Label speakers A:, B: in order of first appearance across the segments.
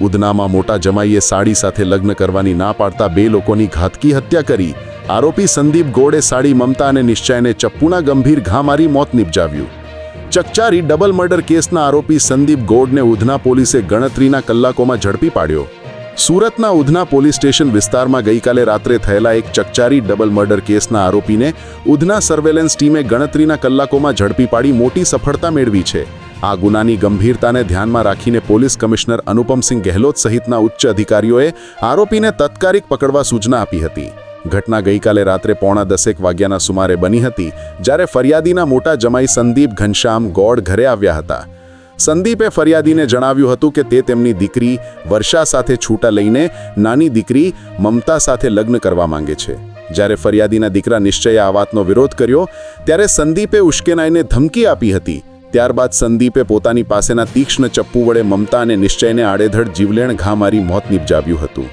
A: ઉધનામાં મોટા જમાઈએ સાડી સાથે લગ્ન કરવાની ના પાડતા બે લોકોની ઘાતકી હત્યા કરી. આરોપી સંદીપ ગોડે સાડી મમતા અને નિશ્ચયને ચપ્પુના ગંભીર ઘા મારી મોત નિપજાવ્યું. ચકચારી ડબલ મર્ડર કેસના આરોપી સંદીપ ગોડને ઉધના પોલીસે ગણતરીના કલાકોમાં ઝડપી પાડ્યો. સુરતના ઉધના પોલીસ સ્ટેશન વિસ્તારમાં ગઈકાલે રાત્રે થયેલા એક ચકચારી ડબલ મર્ડર કેસના આરોપીને ઉધના સર્વેલન્સ ટીમે ગણતરીના કલાકોમાં ઝડપી પાડી મોટી સફળતા મેળવી છે. આ ગુનાની ગંભીરતાને ધ્યાનમાં રાખીને પોલીસ કમિશનર અનુપમસિંહ ગહેલોત સહિતના ઉચ્ચ અધિકારીઓએ આરોપીને તત્કાલિક પકડવા સૂચના આપી હતી. ઘટના ગઈકાલે રાત્રે પોણા દસેક વાગ્યાના સુમારે બની હતી, જ્યારે ફરિયાદીના મોટા જમાઈ સંદીપ ઘનશ્યામ ગોડ ઘરે આવ્યા હતા. સંદીપે ફરિયાદીને જણાવ્યું હતું કે તે તેમની દીકરી વર્ષા સાથે છૂટા લઈને નાની દીકરી મમતા સાથે લગ્ન કરવા માંગે છે. જ્યારે ફરિયાદીના દીકરા નિશ્ચયે આ વાતનો વિરોધ કર્યો, ત્યારે સંદીપે ઉશ્કેનાઈને ધમકી આપી હતી. ત્યારબાદ સંદીપે પોતાની પાસેના તીક્ષ્ણ ચપ્પુ વડે મમતા અને નિશ્ચયને આડેધડ જીવલેણ ઘા મારી મોત નિપજાવ્યું હતું.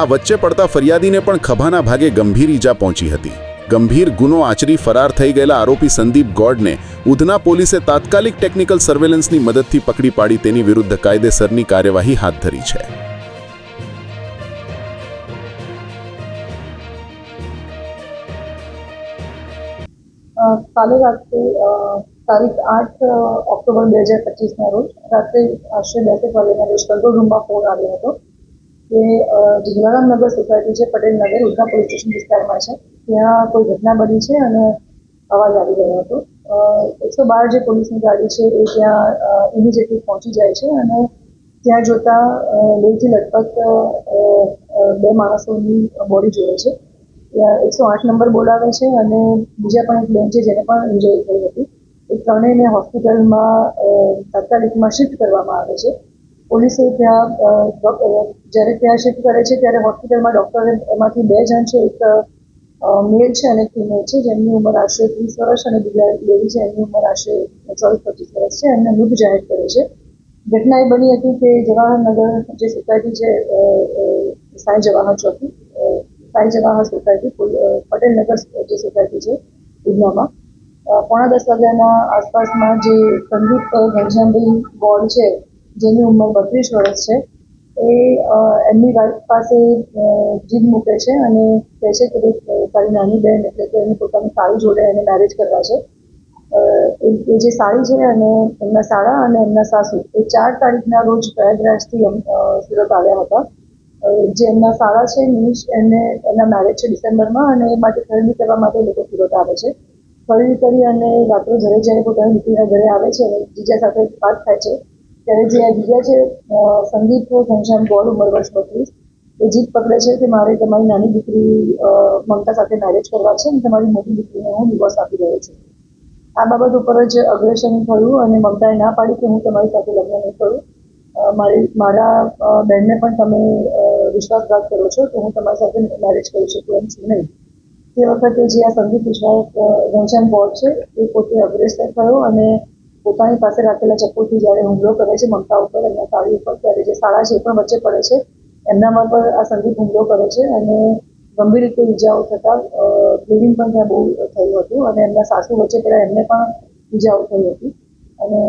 A: આ વચ્ચે પડતા ફરિયાદીને પણ ખભાના ભાગે ગંભીર ઈજા પહોંચી હતી. ગંભીર ગુનો આચરી ફરાર થઈ ગયેલા આરોપી સંદીપ ગોડને ઉધના પોલીસે તાત્કાલિક ટેકનિકલ સર્વેલન્સની મદદથી પકડી પાડી તેની વિરુદ્ધ કાયદેસરની કાર્યવાહી હાથ ધરી છે.
B: કાલે રાત્રે તારીખ આઠ ઓક્ટોબર બે હજાર પચીસના રોજ રાત્રે આશરે દસેક વાગ્યાના રોજ કંટ્રોલ રૂમમાં ફોન આવ્યો હતો કે અ, નગર સોસાયટી છે પટેલ નગર ઉધના પોલીસ સ્ટેશન વિસ્તારમાં છે. ત્યાં કોઈ ઘટના બની છે અને અવાજ આવી રહ્યો હતો. એકસો બાર જે પોલીસની ગાડી છે એ ત્યાં ઇમિડિયેટલી પહોંચી જાય છે અને ત્યાં જોતા અ, અ, બે માણસોની બોડી જોડે છે. ત્યાં એકસો આઠ નંબર બોલાવે છે અને બીજા પણ એક બેન છે જેને પણ ઇન્જરી થઈ હતી. ત્રણેયને હોસ્પિટલમાં તાત્કાલિકમાં શિફ્ટ કરવામાં આવે છે. પોલીસે ત્યાં જ્યારે ત્યાં શિફ્ટ કરે છે, ત્યારે હોસ્પિટલમાં ડૉક્ટરે એમાંથી બે જણ છે. એક મેલ છે અને ફિમેલ છે, જેમની ઉંમર આશરે ત્રીસ વર્ષ અને બીજા લેડી છે, એમની ઉંમર આશરે ચોવીસ પચીસ વર્ષ છે. એમને મૃત જાહેર કરે છે. ઘટના એ બની હતી કે જવાહરનગર જે સોસાયટી છે સાંઈ જવાહર ચોકી સાંઈ જવાહર સોસાયટી પટેલનગર જે સોસાયટી છે, ઉધનામાં. પોણા દસ વાગ્યાના આસપાસમાં જે સંદીપ ઘનશ્યામભાઈ ગોળ છે, જેની ઉંમર બત્રીસ વર્ષ છે, એ એમની વાઈફ પાસે જીભ મૂકે છે અને કહે છે કે તારી નાની બહેન એટલે કે એની પોતાની સાળી જોડે એને મેરેજ કરવા છે. એ જે સાળી છે અને એમના સાળા અને એમના સાસુ, એ ચાર તારીખના રોજ પ્રયાગરાજથી એમ સુરત આવ્યા હતા. જે એમના સાળા છે નિશ એને એના મેરેજ છે ડિસેમ્બરમાં અને એ માટે ખરીદી કરવા માટે એ લોકો સુરત આવે છે. ખરીદી કરી અને રાત્રે ઘરે જ્યારે પોતાની દીકરીના ઘરે આવે છે અને જીજા સાથે વાત થાય છે, ત્યારે જે આ જીજા છે સંગીત ઘનશ્યામ ગોળ ઉંમર વર્ષ બત્રીસ, એ જીત પકડે છે કે મારે તમારી નાની દીકરી મમતા સાથે મેરેજ કરવા છે અને તમારી મોટી દીકરીને હું ડિવોર્સ આપી રહ્યો છું. આ બાબત ઉપર જ અગ્રેશન થયું અને મમતાએ ના પાડી કે હું તમારી સાથે લગ્ન નહીં કરું. મારી, મારા બહેનને પણ તમે વિશ્વાસઘાત કરો છો તો હું તમારી સાથે મેરેજ કરી શકું એમ છું નહીં. તે વખતે જે આ સંગીત વિશ્વાસ ઘનશ્યામ ગોળ છે, એ પોતે અગ્રેસર થયો અને પોતાની પાસે રાખેલા ચપ્પુથી જ્યારે હુમલો કરે છે, મમતા ઉપર એમના સાડી ઉપર, ત્યારે જે શાળા છે એ પણ વચ્ચે પડે છે. એમનામાં પર આ સંદીપ હુમલો કરે છે અને ગંભીર રીતે ઈજાઓ થતાં બ્લીડિંગ પણ ત્યાં બહુ થયું હતું અને એમના સાસુ વચ્ચે પહેલાં એમને પણ ઈજાઓ થઈ હતી. અને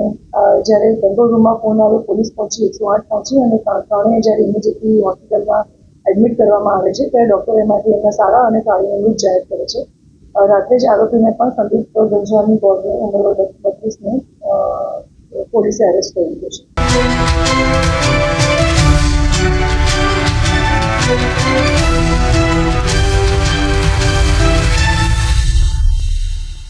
B: જ્યારે કંટ્રોલ રૂમમાં ફોન આવ્યો, પોલીસ પહોંચી એકસો આઠ પહોંચી અને ત્રણ- ત્રણેય જ્યારે ઇમિડિયેટલી હોસ્પિટલમાં એડમિટ કરવામાં આવે છે ત્યારે ડૉક્ટર એમાંથી એમના સારા અને સારી નિવૃત્ત જાહેર કરે છે. રાત્રે જ આરોપીને પણ સંદીપ ગંજવાની બોર્ડની ઉંમર બત્રીસને પોલીસે અરેસ્ટ કરી લીધો છે.